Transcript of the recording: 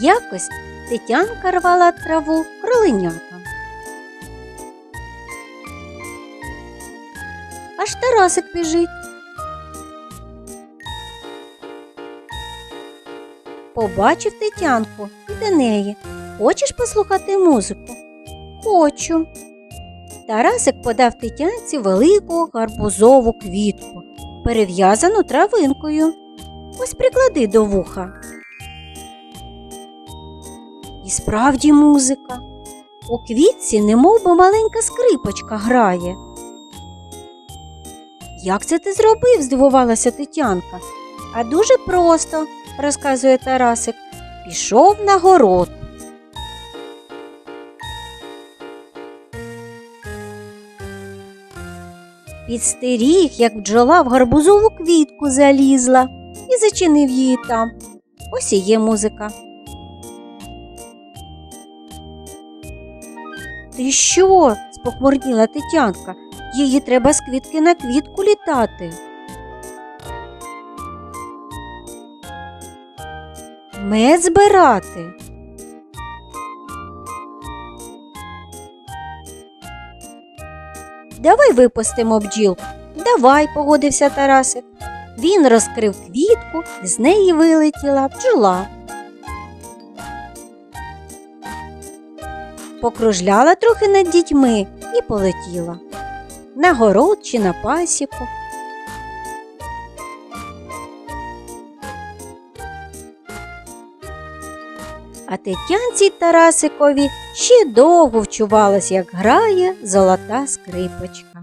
Якось Тетянка рвала траву кроленятам. Аж Тарасик біжить. Побачив Тетянку і до неї. Хочеш послухати музику? Хочу. Тарасик подав Тетянці велику гарбузову квітку, перев'язану травинкою. Ось приклади до вуха. І справді музика. У квітці немов би маленька скрипочка грає. Як це ти зробив? здивувалася Тетянка. А дуже просто, розказує Тарасик. Пішов на город. Підстеріг, як бджола в гарбузову квітку залізла і зачинив її там. Ось і є музика. Ти що? спохмурніла Тетянка. Її треба з квітки на квітку літати. Мед збирати. Давай випустимо бджілку. Давай, погодився Тарасик. Він розкрив квітку, з неї вилетіла бджола. Покружляла трохи над дітьми і полетіла. На город чи на пасіку. А Тетянці Тарасикові ще довго вчувалась, як грає золота скрипочка.